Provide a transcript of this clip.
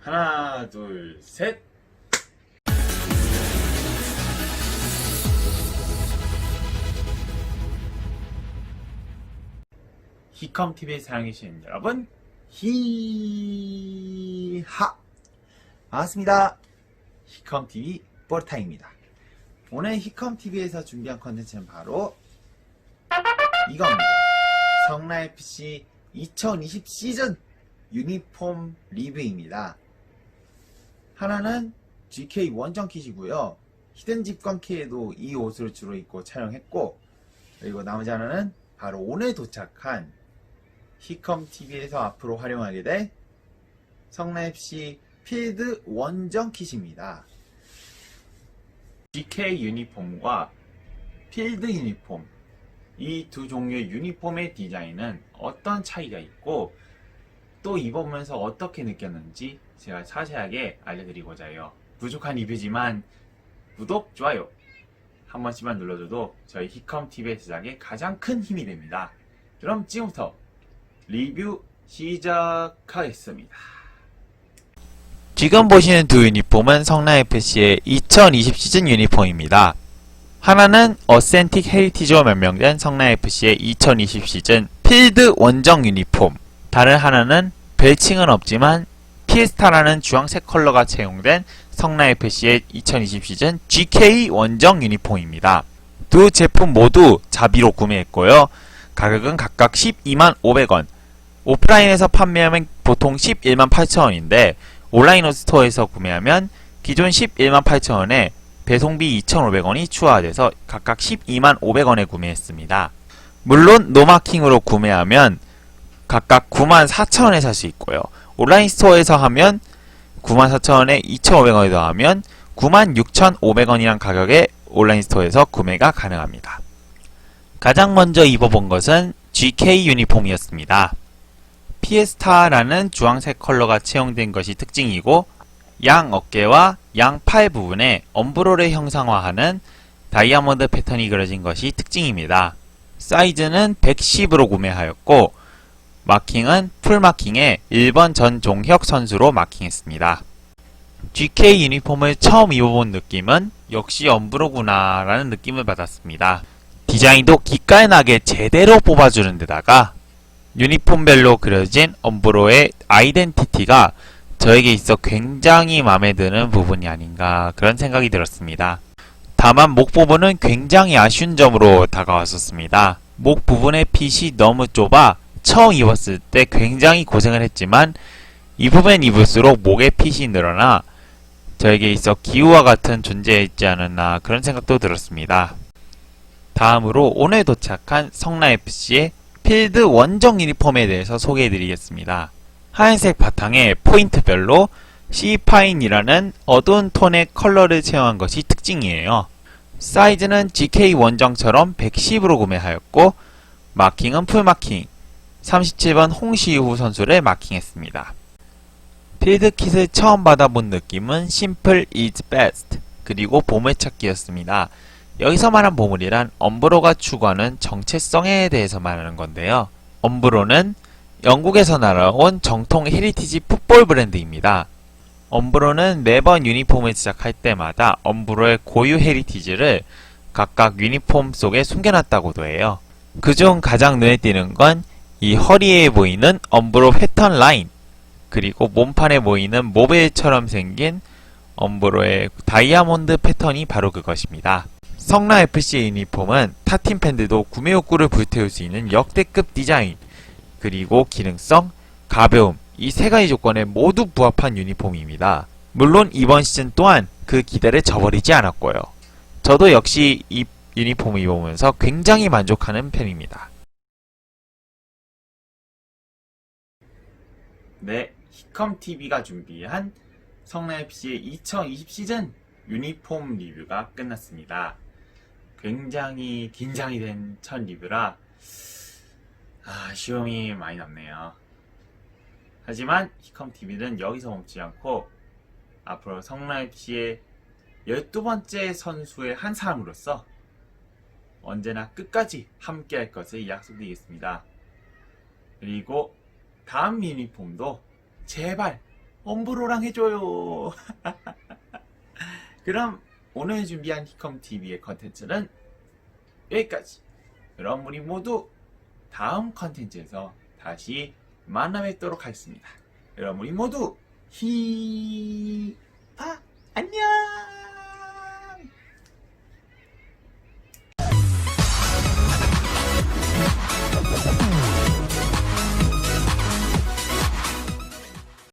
하나, 둘, 셋. 히컴 TV에 사랑해주시는 여러분, 히하! 반갑습니다. 히컴 TV 뽀르타입니다. 오늘 히컴 TV에서 준비한 컨텐츠는 바로 이겁니다. 성나FC 2020 시즌 유니폼 리뷰입니다. 하나는 GK 원정 킷이고요. 히든 집건 키에도 이 옷을 주로 입고 촬영했고 그리고 나머지 하나는 바로 오늘 도착한 히컴 TV에서 앞으로 활용하게 될 성나FC 필드 원정 킷입니다. GK 유니폼과 필드 유니폼 이 두 종류의 유니폼의 디자인은 어떤 차이가 있고 또 입어보면서 어떻게 느꼈는지 제가 자세하게 알려드리고자 해요. 부족한 리뷰지만 구독, 좋아요 한 번씩만 눌러줘도 저희 히컴TV의 제작에 가장 큰 힘이 됩니다. 그럼 지금부터 리뷰 시작하겠습니다. 지금 보시는 두 유니폼은 성남FC의 2020 시즌 유니폼입니다. 하나는 어센틱 헤리티지로 명명된 성남FC의 2020 시즌 필드 원정 유니폼. 다른 하나는 별칭은 없지만 피에스타라는 주황색 컬러가 채용된 성남FC의 2020 시즌 GK 원정 유니폼입니다. 두 제품 모두 자비로 구매했고요. 가격은 각각 12만 500원. 오프라인에서 판매하면 보통 11만 8천원인데 온라인 스토어에서 구매하면 기존 11만 8천원에 배송비 2,500원이 추가돼서 각각 12만 500원에 구매했습니다. 물론 노마킹으로 구매하면 각각 9만 4천원에 살 수 있고요. 온라인 스토어에서 하면 9만 4천원에 2,500원에 더하면 9만 6,500원이란 가격에 온라인 스토어에서 구매가 가능합니다. 가장 먼저 입어본 것은 GK 유니폼이었습니다. 피에스타라는 주황색 컬러가 채용된 것이 특징이고 양 어깨와 양 팔 부분에 엄브로를 형상화하는 다이아몬드 패턴이 그려진 것이 특징입니다. 사이즈는 110으로 구매하였고 마킹은 풀마킹에 1번 전종혁 선수로 마킹했습니다. GK 유니폼을 처음 입어본 느낌은 역시 엄브로구나 라는 느낌을 받았습니다. 디자인도 기깔나게 제대로 뽑아주는 데다가 유니폼별로 그려진 엄브로의 아이덴티티가 저에게 있어 굉장히 마음에 드는 부분이 아닌가 그런 생각이 들었습니다. 다만 목 부분은 굉장히 아쉬운 점으로 다가왔었습니다. 목 부분의 핏이 너무 좁아 처음 입었을 때 굉장히 고생을 했지만 입으면 입을수록 목의 핏이 늘어나 저에게 있어 기우와 같은 존재였지 않았나 그런 생각도 들었습니다. 다음으로 오늘 도착한 성나FC의 필드 원정 유니폼에 대해서 소개해드리겠습니다. 하얀색 바탕에 포인트별로 C파인이라는 어두운 톤의 컬러를 채용한 것이 특징이에요. 사이즈는 GK 원정처럼 110으로 구매하였고 마킹은 풀마킹 37번 홍시후 선수를 마킹했습니다. 필드킷을 처음 받아본 느낌은 심플 is best 그리고 보물찾기였습니다. 여기서 말한 보물이란 엄브로가 추구하는 정체성에 대해서 말하는 건데요. 엄브로는 영국에서 날아온 정통 헤리티지 풋볼 브랜드입니다. 엄브로는 매번 유니폼을 제작할 때마다 엄브로의 고유 헤리티지를 각각 유니폼 속에 숨겨놨다고도 해요. 그중 가장 눈에 띄는 건 이 허리에 보이는 엄브로 패턴 라인, 그리고 몸판에 보이는 모벨처럼 생긴 엄브로의 다이아몬드 패턴이 바로 그것입니다. 성나 FC 유니폼은 타팀 팬들도 구매 욕구를 불태울 수 있는 역대급 디자인, 그리고 기능성, 가벼움, 이 세 가지 조건에 모두 부합한 유니폼입니다. 물론 이번 시즌 또한 그 기대를 저버리지 않았고요. 저도 역시 이 유니폼을 입으면서 굉장히 만족하는 편입니다. 네, 히컴TV가 준비한 성나FC의 2020 시즌 유니폼 리뷰가 끝났습니다. 굉장히 긴장이 된 첫 리뷰라 아쉬움이 많이 남네요. 하지만 히컴TV는 여기서 멈추지 않고 앞으로 성나FC의 12번째 선수의 한 사람으로서 언제나 끝까지 함께 할 것을 약속드리겠습니다. 그리고 다음 유니폼도 제발 엄브로랑 해줘요. 그럼 오늘 준비한 히컴 TV의 컨텐츠는 여기까지. 그럼 우리 모두 다음 컨텐츠에서 다시 만나 뵙도록 하겠습니다. 그럼 우리 모두 히 파 안녕.